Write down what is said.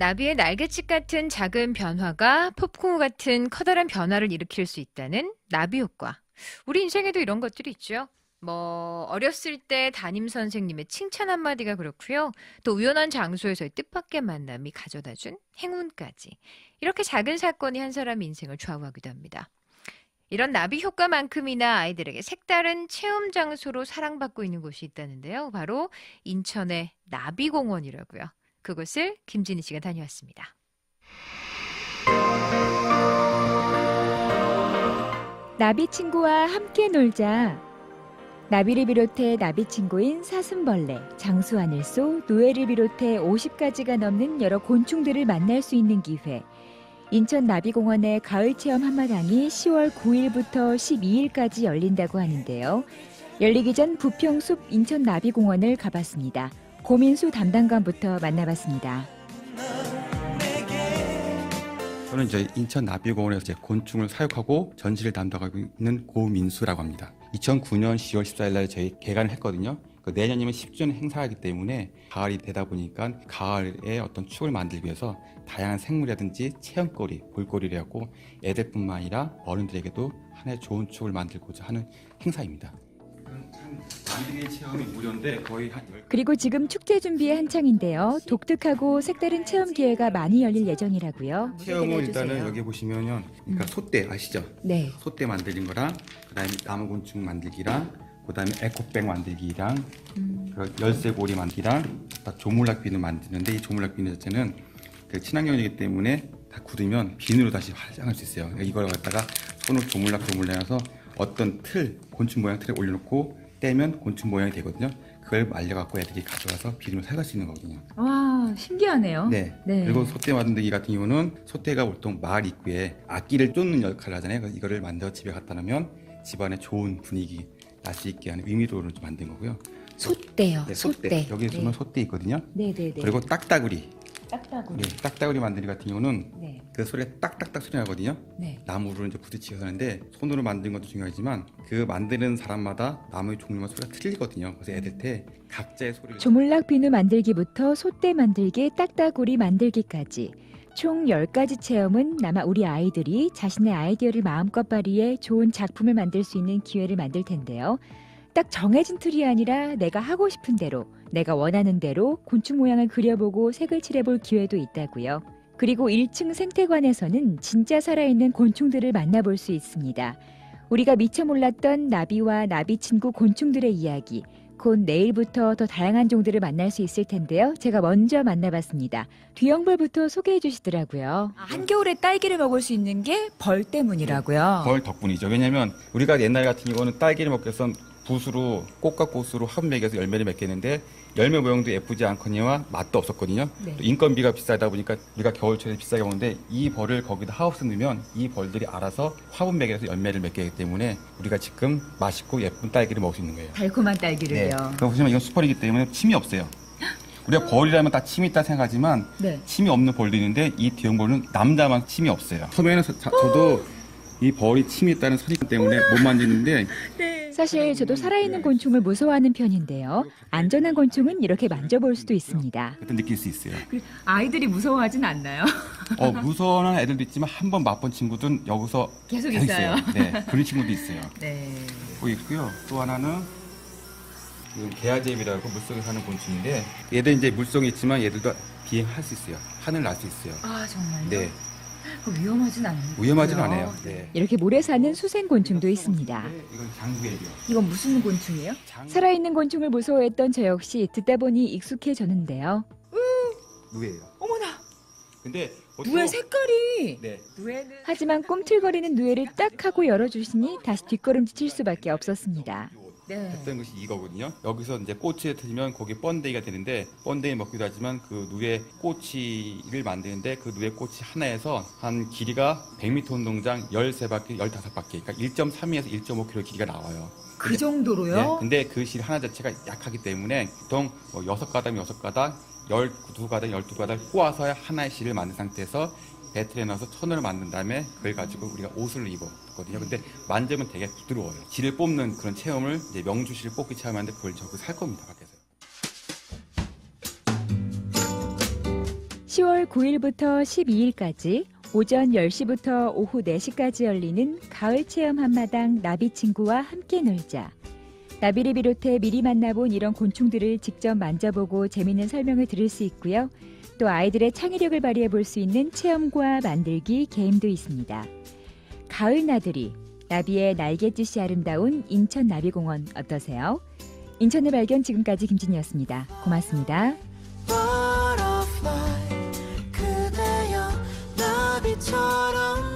나비의 날개짓 같은 작은 변화가 폭풍우 같은 커다란 변화를 일으킬 수 있다는 나비 효과. 우리 인생에도 이런 것들이 있죠. 뭐 어렸을 때 담임 선생님의 칭찬 한마디가 그렇고요. 또 우연한 장소에서의 뜻밖의 만남이 가져다준 행운까지. 이렇게 작은 사건이 한 사람 인생을 좌우하기도 합니다. 이런 나비 효과만큼이나 아이들에게 색다른 체험 장소로 사랑받고 있는 곳이 있다는데요. 바로 인천의 나비공원이라고요. 그곳을 김진희 씨가 다녀왔습니다. 나비 친구와 함께 놀자. 나비를 비롯해 나비 친구인 사슴벌레, 장수하늘소, 노예를 비롯해 50가지가 넘는 여러 곤충들을 만날 수 있는 기회. 인천 나비공원의 가을 체험 한마당이 10월 9일부터 12일까지 열린다고 하는데요. 열리기 전 부평숲 인천 나비공원을 가봤습니다. 고민수 담당관부터 만나봤습니다. 저는 이제 인천 나비공원에서 이제 곤충을 사육하고 전시를 담당하고 있는 고민수라고 합니다. 2009년 10월 14일 날 저희 개관을 했거든요. 그 내년이면 10주년 행사이기 때문에 가을이 되다 보니까 가을에 어떤 추억을 만들기 위해서 다양한 생물이라든지 체험거리, 볼거리를 하고 애들뿐만 아니라 어른들에게도 하나의 좋은 추억을 만들고자 하는 행사입니다. 그리고 지금 축제 준비에 한창인데요. 독특하고 색다른 체험 기회가 많이 열릴 예정이라고요. 체험은 일단은 여기 보시면요. 그러니까 소떼 아시죠? 네. 소떼 만들는 거랑 그다음에 나무곤충 만들기랑 그다음에 에코백 만들기랑 그 열쇠고리 만들기랑 다 조물락 비누 만드는데 이 조물락 비누 자체는 그 친환경이기 때문에 다 굳으면 비누로 다시 활용할 수 있어요. 이걸 갖다가 손으로 조물락 조물락 해서 어떤 틀 곤충 모양 틀에 올려놓고 떼면 곤충 모양이 되거든요. 그걸 말려갖고 애들이 가져와서 비누를 사갈 수 있는 거거든요. 와, 신기하네요. 네. 네. 그리고 소떼 만들기 같은 경우는 소떼가 보통 마을 입구에 악기를 쫓는 역할을 하잖아요. 그래서 이거를 만들어 집에 갖다 놓으면 집안에 좋은 분위기 날 수 있게 하는 의미로를 좀 만든 거고요. 솥대요. 네, 소떼. 여기 보면 소떼 있거든요. 네, 네, 네. 그리고 딱따구리. 딱딱으로. 네, 딱따구리 만들기 같은 경우는 네. 그 소리가 딱딱딱 소리 나거든요. 네. 나무를 이제 부딪히고 하는데 손으로 만드는 것도 중요하지만 그 만드는 사람마다 나무의 종류와 소리가 틀리거든요. 그래서 애들 때 각자의 소리를 조물락 비누 만들기부터 솥대 만들기, 딱따구리 만들기까지 총 10가지 체험은 아마 우리 아이들이 자신의 아이디어를 마음껏 발휘해 좋은 작품을 만들 수 있는 기회를 만들 텐데요. 딱 정해진 틀이 아니라 내가 하고 싶은 대로, 내가 원하는 대로 곤충 모양을 그려보고 색을 칠해볼 기회도 있다고요. 그리고 1층 생태관에서는 진짜 살아있는 곤충들을 만나볼 수 있습니다. 우리가 미처 몰랐던 나비와 나비 친구 곤충들의 이야기, 곧 내일부터 더 다양한 종들을 만날 수 있을 텐데요. 제가 먼저 만나봤습니다. 뒤영벌부터 소개해 주시더라고요. 아, 한겨울에 딸기를 먹을 수 있는 게 벌 때문이라고요. 벌 덕분이죠. 왜냐면 우리가 옛날 같은 경우는 딸기를 먹기 위해선 붓으로 꽃과 꽃으로 한 맥에서 열매를 맺겠는데 열매 모양도 예쁘지 않거니와 맛도 없었거든요. 네. 또 인건비가 비싸다 보니까 우리가 겨울철에 비싸게 먹는데 이 벌을 거기다 하우스 넣으면 이 벌들이 알아서 화분 맥에서 열매를 맺게 하기 때문에 우리가 지금 맛있고 예쁜 딸기를 먹을 수 있는 거예요. 달콤한 네. 딸기를요. 그럼 보시면 이건 수펄이기 때문에 침이 없어요. 우리가 벌이라면 다 침이 있다 생각하지만 네. 침이 없는 벌도 있는데 이 뒤형벌은 남자만 침이 없어요. 처음에는 저, 저도 이 벌이 침이 있다는 선입견 때문에 못 만지는데 사실 저도 살아있는 곤충을 무서워하는 편인데요. 안전한 곤충은 이렇게 만져볼 수도 있습니다. 그때 느낄 수 있어요. 아이들이 무서워하진 않나요? 어, 무서워하는 애들도 있지만 한 번 맛본 친구들은 여기서 계속 있어요. 네, 그런 친구도 있어요. 네. 또 있고요. 또 하나는 그 개아제비라고 물속에 사는 곤충인데 얘들 이제 물속에 있지만 얘들도 비행할 수 있어요. 하늘 날 수 있어요. 아 정말요? 네, 위험하진 않나요? 위험하진 않아요. 네. 이렇게 물에 사는 수생 곤충도 있습니다. 이건 무슨 곤충이에요? 장... 살아있는 곤충을 무서워했던 저 역시 듣다 보니 익숙해졌는데요. 누에예요. 어머나 근데 보통 누의 색깔이 네. 누에는 하지만 꿈틀거리는 누에를 딱 하고 열어주시니 다시 뒷걸음질 칠 수밖에 없었습니다. 네. 했던 것이 이거거든요. 여기서 이제 꼬치에 터지면 거기 번데기가 되는데 번데기 먹기도 하지만 그 누에 꼬치를 만드는데 그 누에 꼬치 하나에서 한 길이가 100m 운동장 13바퀴, 15바퀴, 그러니까 1.3에서 1.5km 길이가 나와요. 그 정도로요? 네, 근데 그 실 하나 자체가 약하기 때문에 보통 뭐 6가닥, 6가닥, 12가닥, 12가닥 꼬아서 하나의 실을 만든 상태에서 배틀에 넣어서 천으로 만든 다음에 그걸 가지고 우리가 옷을 입었거든요. 근데 만지면 되게 부드러워요. 실을 뽑는 그런 체험을 이제 명주실 뽑기 체험하는데 그걸 저기 살 겁니다, 밖에서. 10월 9일부터 12일까지 오전 10시부터 오후 4시까지 열리는 가을 체험 한마당 나비 친구와 함께 놀자. 나비를 비롯해 미리 만나본 이런 곤충들을 직접 만져보고 재미있는 설명을 들을 수 있고요. 또 아이들의 창의력을 발휘해 볼 수 있는 체험과 만들기 게임도 있습니다. 가을 나들이 나비의 날갯짓이 아름다운 인천 나비공원 어떠세요? 인천의 발견 지금까지 김진이었습니다. 고맙습니다. 나비처럼